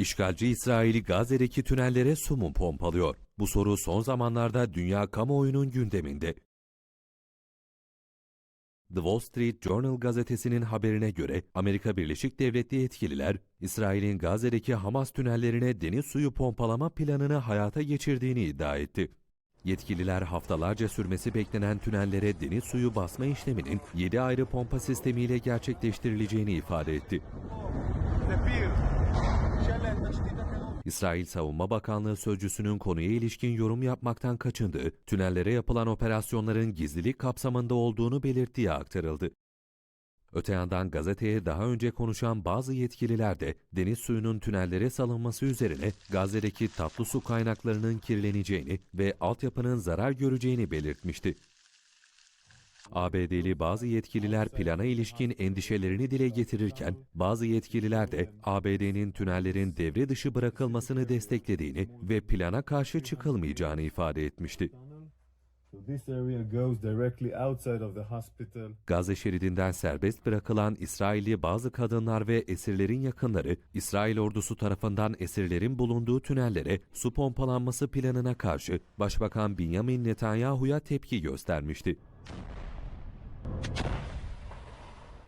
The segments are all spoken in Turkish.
İşgalci İsrail Gazze'deki tünellere su mu pompalıyor? Bu soru son zamanlarda dünya kamuoyunun gündeminde. The Wall Street Journal gazetesinin haberine göre Amerika Birleşik Devletleri yetkililer, İsrail'in Gazze'deki Hamas tünellerine deniz suyu pompalama planını hayata geçirdiğini iddia etti. Yetkililer haftalarca sürmesi beklenen tünellere deniz suyu basma işleminin 7 ayrı pompa sistemiyle gerçekleştirileceğini ifade etti. İsrail Savunma Bakanlığı sözcüsünün konuya ilişkin yorum yapmaktan kaçındığı, tünellere yapılan operasyonların gizlilik kapsamında olduğunu belirttiği aktarıldı. Öte yandan gazeteye daha önce konuşan bazı yetkililer de deniz suyunun tünellere salınması üzerine Gazze'deki tatlı su kaynaklarının kirleneceğini ve altyapının zarar göreceğini belirtmişti. ABD'li bazı yetkililer plana ilişkin endişelerini dile getirirken, bazı yetkililer de ABD'nin tünellerin devre dışı bırakılmasını desteklediğini ve plana karşı çıkılmayacağını ifade etmişti. Gazze şeridinden serbest bırakılan İsrailli bazı kadınlar ve esirlerin yakınları, İsrail ordusu tarafından esirlerin bulunduğu tünellere su pompalanması planına karşı Başbakan Benjamin Netanyahu'ya tepki göstermişti.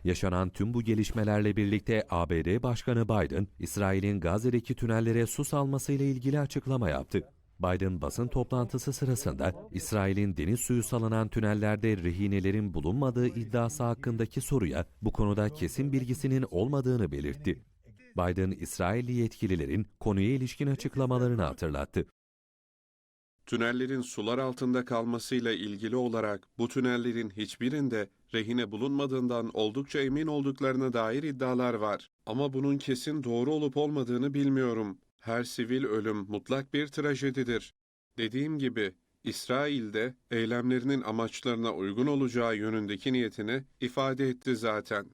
Yaşanan tüm bu gelişmelerle birlikte ABD Başkanı Biden, İsrail'in Gazze'deki tünellere su salmasıyla ilgili açıklama yaptı. Biden basın toplantısı sırasında İsrail'in deniz suyu salınan tünellerde rehinelerin bulunmadığı iddiası hakkındaki soruya bu konuda kesin bilgisinin olmadığını belirtti. Biden, İsrailli yetkililerin konuya ilişkin açıklamalarını hatırlattı. Tünellerin sular altında kalmasıyla ilgili olarak bu tünellerin hiçbirinde rehine bulunmadığından oldukça emin olduklarına dair iddialar var. Ama bunun kesin doğru olup olmadığını bilmiyorum. Her sivil ölüm mutlak bir trajedidir. Dediğim gibi İsrail'de eylemlerinin amaçlarına uygun olacağı yönündeki niyetini ifade etti zaten.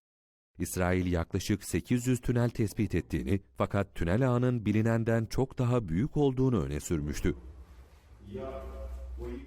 İsrail yaklaşık 800 tünel tespit ettiğini fakat tünel ağının bilinenden çok daha büyük olduğunu öne sürmüştü. Yeah. Well, you